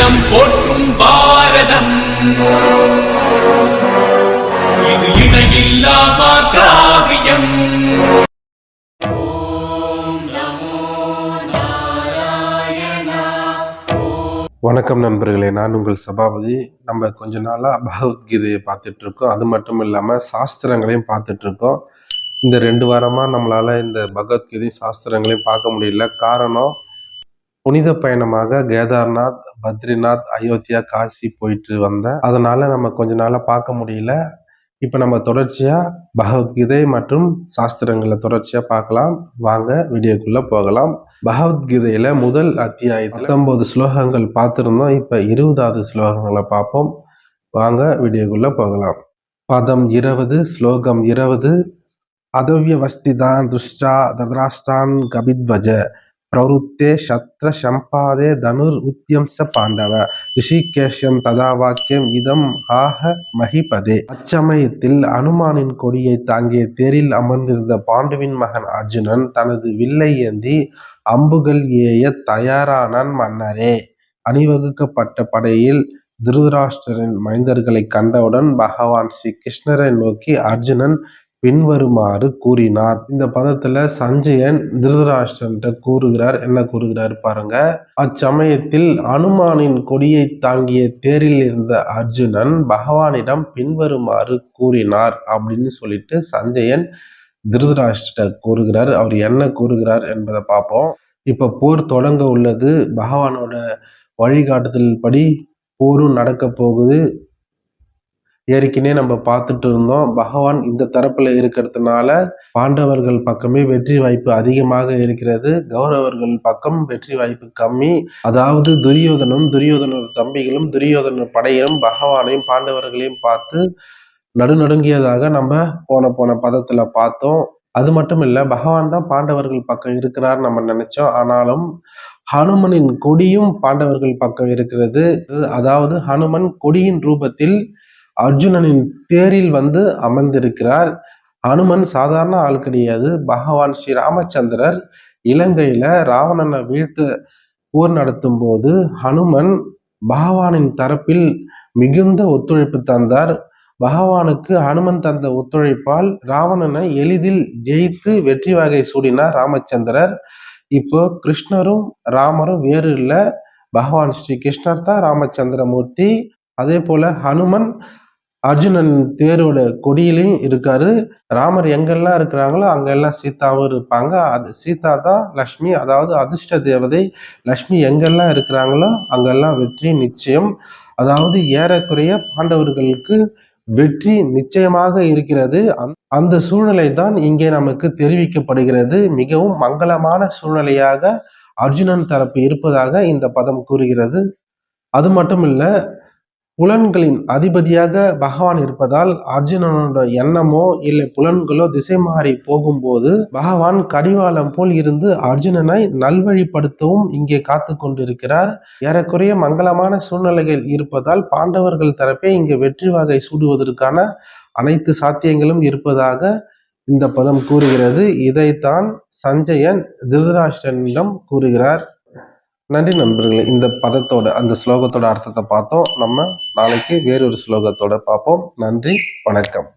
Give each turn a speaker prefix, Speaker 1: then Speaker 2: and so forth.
Speaker 1: இனம் போற்றும் பாரதம். இது இணையில்லாமா காவியம்.
Speaker 2: வணக்கம் நண்பர்களே நான் உங்கள் சபாபதி. நம்ம கொஞ்ச நாளாக பகவத்கீதையை பார்த்துட்டு இருக்கோம் அது மட்டும் இல்லாமல் சாஸ்திரங்களையும் பார்த்துட்டு இருக்கோம் இந்த ரெண்டு வாரமாக நம்மளால் இந்த பகவத்கீதை சாஸ்திரங்களையும் பார்க்க முடியல. காரணம் புனித பயணமாக கேதார்நாத் பத்ரிநாத் அயோத்தியா காசி போயிட்டு வந்தேன் அதனால நம்ம கொஞ்ச நாளாக பார்க்க முடியல. இப்போ நம்ம தொடர்ச்சியாக பகவத்கீதை மற்றும் சாஸ்திரங்களை தொடர்ச்சியாக பார்க்கலாம். வாங்க வீடியோக்குள்ளே போகலாம். பகவத்கீதையில் முதல் அத்தியாயத்தில் பத்தொம்போது ஸ்லோகங்கள் பார்த்துருந்தோம். இப்போ இருபதாவது ஸ்லோகங்களை பார்ப்போம். வாங்க வீடியோக்குள்ளே போகலாம். பதம் இருபது ஸ்லோகம் இருபது. அதவ்யவஸ்திதான் துஷ்டா ததராஷ்டான் கபித்வஜ. பிரவருத்தே சத்ர சம்பாதே தனுர் உத்தியம்ச பாண்டவ ரிஷிகேஷம் ததா வாக்கியம் இதம் ஆக மகிபதே அச்சமயத்தில் அனுமானின் கொடியை தாங்கிய தேரில் அமர்ந்திருந்த பாண்டுவின் மகன் அர்ஜுனன் தனது வில்லை ஏந்தி அம்புகள் ஏய தயாரானான் மன்னரே! அணிவகுக்கப்பட்ட படையில் திருதராஷ்டிரரின் மைந்தர்களை கண்டவுடன் பகவான் ஸ்ரீ கிருஷ்ணரை நோக்கி அர்ஜுனன் பின்வருமாறு கூறினார். இந்த பதத்துல சஞ்சயன் திருதராஷ்டிரன்ட்ட கூறுகிறார். என்ன கூறுகிறார் பாருங்க. அச்சமயத்தில் அனுமானின் கொடியை தாங்கிய தேரில் இருந்த அர்ஜுனன் பகவானிடம் பின்வருமாறு கூறினார் அப்படின்னு சொல்லிட்டு சஞ்சயன் திருதராஷ்டிர கூறுகிறார். அவர் என்ன கூறுகிறார் என்பதை பார்ப்போம். இப்ப போர் தொடங்க உள்ளது. பகவானோட வழிகாட்டுதல் படி போரும் நடக்க போகுது. ஏற்கனவே நம்ம பார்த்துட்டு இருந்தோம். பகவான் இந்த தரப்பில் இருக்கிறதுனால பாண்டவர்கள் பக்கமே வெற்றி வாய்ப்பு அதிகமாக இருக்கிறது. கௌரவர்கள் பக்கம் வெற்றி வாய்ப்பு கம்மி. அதாவது துரியோதனும் துரியோதனர் தம்பிகளும் துரியோதனர் படையிலும் பகவானையும் பாண்டவர்களையும் பார்த்து நடுநடுங்கியதாக நம்ம போன போன பதத்தில் பார்த்தோம். அது மட்டும் இல்லை பகவான் தான் பாண்டவர்கள் பக்கம் இருக்கிறார் நம்ம நினைச்சோம். ஆனாலும் ஹனுமனின் கொடியும் பாண்டவர்கள் பக்கம் இருக்கிறது. அதாவது ஹனுமன் கொடியின் ரூபத்தில் அர்ஜுனனின் தேரில் வந்து அமர்ந்திருக்கிறார். அனுமன் சாதாரண ஆள் கிடையாது. பகவான் ஸ்ரீ ராமச்சந்திரர் இலங்கையில ராவணனை வீழ்த்த போர் நடத்தும் போது ஹனுமன் பகவானின் தரப்பில் மிகுந்த ஒத்துழைப்பு தந்தார். பகவானுக்கு ஹனுமன் தந்த ஒத்துழைப்பால் ராவணனை எளிதில் ஜெயித்து வெற்றி வகை சூடினார் ராமச்சந்திரர். இப்போ கிருஷ்ணரும் ராமரும் வேறு இல்லை. பகவான் ஸ்ரீ கிருஷ்ணர் தான் ராமச்சந்திரமூர்த்தி. அதே போல ஹனுமன் அர்ஜுனன் தேரோட கொடியிலையும் இருக்காரு. ராமர் எங்கெல்லாம் இருக்கிறாங்களோ அங்கெல்லாம் சீதாவும் இருப்பாங்க. அது சீதா தான் லக்ஷ்மி அதாவது அதிர்ஷ்ட தேவதை. லக்ஷ்மி எங்கெல்லாம் இருக்கிறாங்களோ அங்கெல்லாம் வெற்றி நிச்சயம். அதாவது ஏறக்குறைய பாண்டவர்களுக்கு வெற்றி நிச்சயமாக இருக்கிறது. அந்த சூழ்நிலை தான் இங்கே நமக்கு தெரிவிக்கப்படுகிறது. மிகவும் மங்களமான சூழ்நிலையாக அர்ஜுனன் தரப்பு இருப்பதாக இந்த பதம் கூறுகிறது. அது மட்டும் இல்லை புலன்களின் அதிபதியாக பகவான் இருப்பதால் அர்ஜுனனோட எண்ணமோ இல்லை புலன்களோ திசை மாறி போகும்போது பகவான் கடிவாளம் போல் இருந்து அர்ஜுனனை நல்வழிப்படுத்தவும் இங்கே காத்து கொண்டிருக்கிறார். ஏறக்குறைய மங்களமான சூழ்நிலைகள் இருப்பதால் பாண்டவர்கள் தரப்பே இங்கே வெற்றி வகை சூடுவதற்கான அனைத்து சாத்தியங்களும் இருப்பதாக இந்த பதம் கூறுகிறது. இதைத்தான் சஞ்சயன் திருதராஷ்டிரனிடம் கூறுகிறார். நன்றி நண்பர்களே. இந்த பதத்தோட அந்த ஸ்லோகத்தோட அர்த்தத்தை பார்த்தோம். நம்ம நாளைக்கு வேறொரு ஸ்லோகத்தோட பார்ப்போம். நன்றி வணக்கம்.